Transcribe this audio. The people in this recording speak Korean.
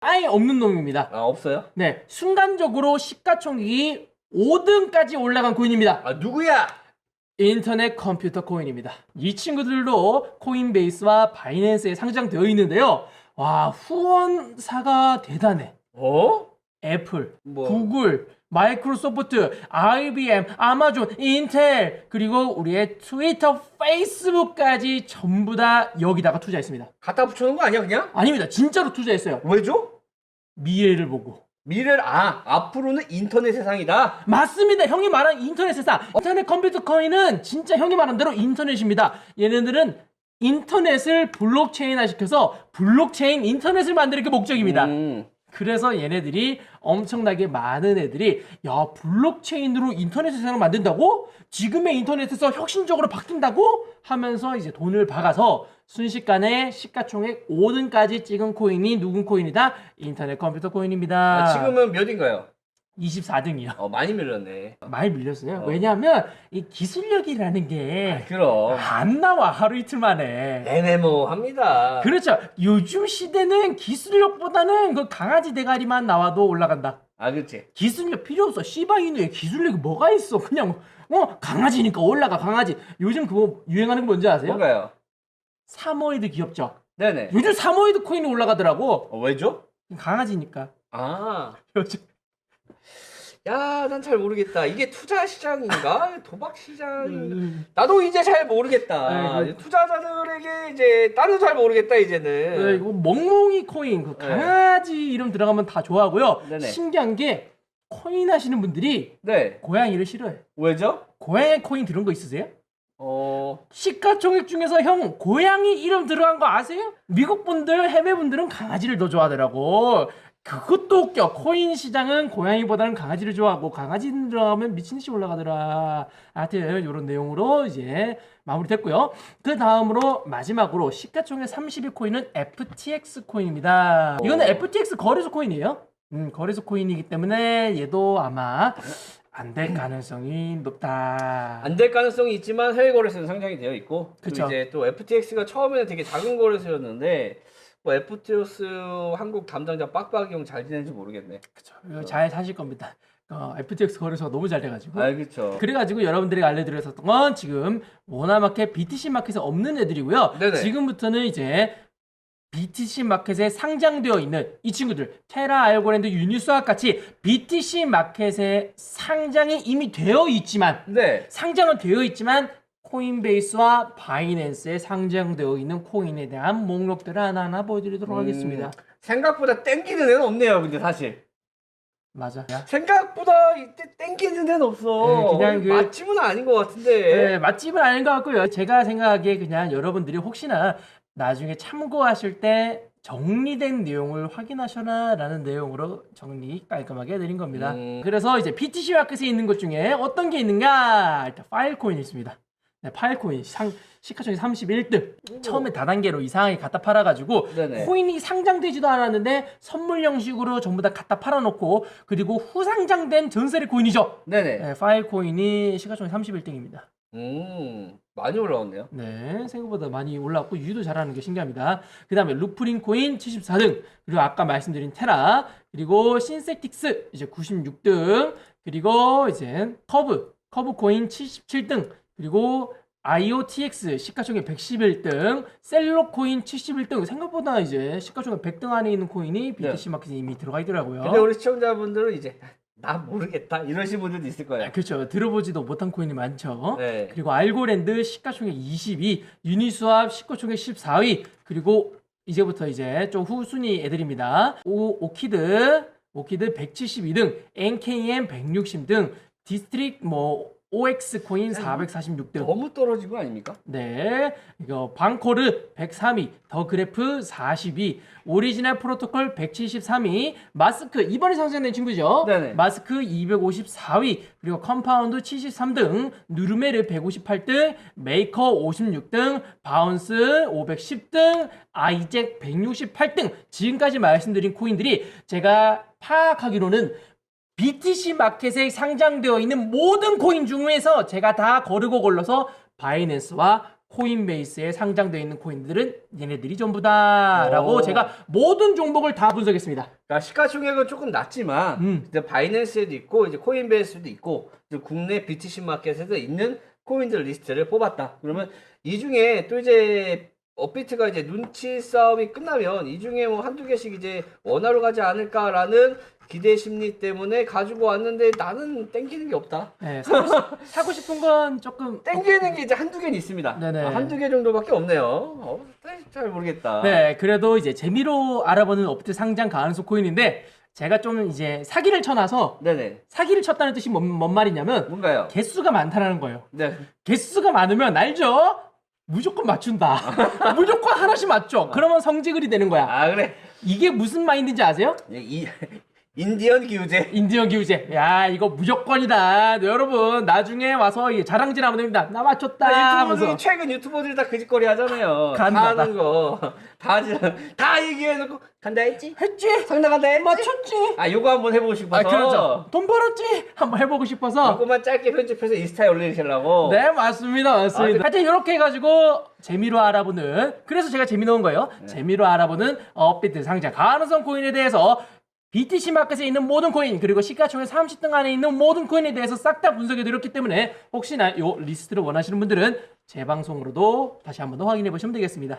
아예 없는 놈입니다. 아 없어요? 네, 순간적으로 시가총액이 5등까지 올라간 코인입니다. 아 누구야? 인터넷 컴퓨터 코인입니다. 이 친구들도 코인베이스와 바이낸스에 상장되어 있는데요. 와, 후원사가 대단해. 어? 애플, 뭐? 구글, 마이크로소프트, IBM, 아마존, 인텔, 그리고 우리의 트위터, 페이스북까지 전부 다 여기다가 투자했습니다. 갖다 붙여놓은 거 아니야 그냥? 아닙니다. 진짜로 투자했어요. 왜죠? 미래를 보고. 미래를 아 앞으로는 인터넷 세상이다. 맞습니다. 형이 말한 인터넷 세상. 인터넷 컴퓨터 코인은 진짜 형이 말한 대로 인터넷입니다. 얘네들은 인터넷을 블록체인화 시켜서 블록체인 인터넷을 만드는 게 목적입니다. 음. 그래서 얘네들이 엄청나게 많은 애들이 야 블록체인으로 인터넷 세상을 만든다고? 지금의 인터넷 에서 혁신적으로 바뀐다고? 하면서 이제 돈을 박아서 순식간에 시가총액 5등까지 찍은 코인이 누군 코인이다? 인터넷 컴퓨터 코인입니다. 아, 지금은 몇인가요? 24등이요. 어 많이 밀렸네. 많이 밀렸어요. 어. 왜냐하면 이 기술력이라는 게 그럼 안 나와 하루 이틀 만에. 애매모호합니다. 그렇죠. 요즘 시대는 기술력보다는 그 강아지 대가리만 나와도 올라간다. 아 그렇지. 기술력 필요 없어. 시바이누에 기술력이 뭐가 있어? 그냥 어 강아지니까 올라가 강아지. 요즘 그거 유행하는 거 뭔지 아세요? 뭔가요? 사모이드 귀엽죠. 네네. 요즘 사모이드 코인이 올라가더라고. 어, 왜죠? 강아지니까. 아, 요즘 야, 난 잘 모르겠다. 이게 투자 시장인가? 도박 시장? 음, 나도 이제 잘 모르겠다. 아이고. 투자자들에게 이제 나도 잘 모르겠다 네, 이제는. 이거 멍멍이 코인 그 네. 강아지 이름 들어가면 다 좋아하고요. 네네. 신기한 게 코인 하시는 분들이 네. 고양이를 싫어해. 왜죠? 고양이 코인 들은 거 있으세요? 어, 시가총액 중에서 형 고양이 이름 들어간 거 아세요? 미국 분들 해외 분들은 강아지를 더 좋아하더라고. 그것도 웃겨. 코인 시장은 고양이보다는 강아지를 좋아하고 강아지 들어가면 미친 듯이 올라가더라. 하여튼 이런 내용으로 이제 마무리됐고요. 그 다음으로 마지막으로 시가총액 30위 코인은 FTX 코인입니다. 이거는 오. FTX 거래소 코인이에요. 음, 거래소 코인이기 때문에 얘도 아마 안 될 가능성이 높다. 안 될 가능성이 있지만 해외 거래소는 상장이 되어 있고 또 그쵸. 이제 또 FTX가 처음에는 되게 작은 거래소였는데 뭐 FTX 한국 담당자 빡빡이 형 잘 지내는지 모르겠네. 그쵸. 이거 잘 사실 겁니다. 어, FTX 거래소가 너무 잘 돼가지고. 아, 그렇죠. 그래가지고 여러분들에게 알려드렸었던 건 지금 모나마켓 BTC 마켓에 없는 애들이고요. 네네. 지금부터는 이제 BTC 마켓에 상장되어 있는 이 친구들 테라 알고랜드 유니스와 같이 BTC 마켓에 상장이 이미 되어 있지만 네. 상장은 되어 있지만 코인베이스와 바이낸스에 상장되어 있는 코인에 대한 목록들을 하나하나 보여드리도록 음, 하겠습니다. 생각보다 땡기는 애는 없네요. 근데 사실 맞아. 생각보다 이때 땡기는 애는 없어. 네, 그냥 그- 맛집은 아닌 것 같은데. 네, 맛집은 아닌 것 같고요. 제가 생각하기에 그냥 여러분들이 혹시나 나중에 참고하실 때 정리된 내용을 확인하셔라라는 내용으로 정리 깔끔하게 해드린 겁니다. 음. 그래서 이제 BTC 마켓에 있는 것 중에 어떤 게 있는가? 일단 파일 코인 있습니다. 네, 파일 코인 상 시가총액 31등. 처음에 다단계로 이상하게 갖다 팔아가지고 네네. 코인이 상장되지도 않았는데 선물 형식으로 전부 다 갖다 팔아놓고 그리고 후상장된 전세리 코인이죠. 네네. 네, 파일 코인이 시가총액 31등입니다. 음, 많이 올라왔네요. 네, 생각보다 많이 올랐고 유도 잘하는 게 신기합니다. 그 다음에 루프린 코인 74등, 그리고 아까 말씀드린 테라, 그리고 신세틱스 이제 96등, 그리고 이제 커브, 커브 코인 77등, 그리고 IOTX 시가총액 111등, 셀로 코인 71등. 생각보다 이제 시가총액 100등 안에 있는 코인이 BTC 마켓에 이미 들어가 있더라고요. 근데 우리 시청자분들은 이제 나 모르겠다 이러신 분들도 있을 거예요. 그렇죠. 들어보지도 못한 코인이 많죠. 네. 그리고 알고랜드 시가총액 22, 유니스왑 시가총액 14위, 그리고 이제부터 이제 좀 후순위 애들입니다. 오, 오키드, 오키드 172등, NKM 160등, 디스트릭 뭐 OX 코인 446등. 너무 떨어진 거 아닙니까? 네, 이거 방코르 103위, 더 그래프 42, 오리지널 프로토콜 173위, 마스크 이번에 상장된 친구죠. 네네. 마스크 254위, 그리고 컴파운드 73등, 누르메르 158등, 메이커 56등, 바운스 510등, 아이잭 168등. 지금까지 말씀드린 코인들이 제가 파악하기로는 BTC 마켓에 상장되어 있는 모든 코인 중에서 제가 다 거르고 걸러서 바이낸스와 코인베이스에 상장되어 있는 코인들은 얘네들이 전부다라고 오. 제가 모든 종목을 다 분석했습니다. 그러니까 시가총액은 조금 낮지만 음. 이제 바이낸스에도 있고 이제 코인베이스도 있고 이제 국내 BTC 마켓에도 있는 코인들 리스트를 뽑았다. 그러면 이 중에 또 이제 업비트가 이제 눈치 싸움이 끝나면 이 중에 뭐 한두 개씩 이제 원화로 가지 않을까라는 기대 심리 때문에 가지고 왔는데 나는 땡기는 게 없다. 네, 사고, 싶, 사고 싶은 건 조금 땡기는 게 이제 한두 개는 있습니다. 네네. 아, 한두 개 정도밖에 없네요. 어, 잘 모르겠다. 네, 그래도 이제 재미로 알아보는 업트 상장 가능성 코인인데 제가 좀 이제 사기를 쳐놔서 네네. 사기를 쳤다는 뜻이 뭔, 뭔 말이냐면 뭔가요? 개수가 많다라는 거예요. 네. 개수가 많으면 알죠? 무조건 맞춘다. 무조건 하나씩 맞죠. 그러면 성지글이 되는 거야. 아 그래. 이게 무슨 마인드인지 아세요? 이 인디언 기우제. 인디언 기우제. 야, 이거 무조건이다. 네, 여러분, 나중에 와서 이 자랑질 하면 됩니다. 나 맞췄다. 유튜버들이 하면서. 최근 유튜버들이 다 그 짓거리 하잖아요. 다 간다. 하는 거. 다 하지. 다 얘기해놓고 간다 했지? 했지? 상담 간다 했지? 맞췄지? 아 요거 한번 해보고 싶어서. 아, 그렇죠. 돈 벌었지? 한번 해보고 싶어서. 요거만 짧게 편집해서 인스타에 올리시려고. 네, 맞습니다. 맞습니다. 아, 하여튼 이렇게 해가지고 재미로 알아보는 그래서 제가 재미 넣은 거예요. 네. 재미로 알아보는 업비트 상장 가능성 코인에 대해서 BTC 마켓에 있는 모든 코인 그리고 시가총액 30등 안에 있는 모든 코인에 대해서 싹 다 분석해 드렸기 때문에 혹시나 요 리스트를 원하시는 분들은 제 방송으로도 다시 한 번 더 확인해 보시면 되겠습니다.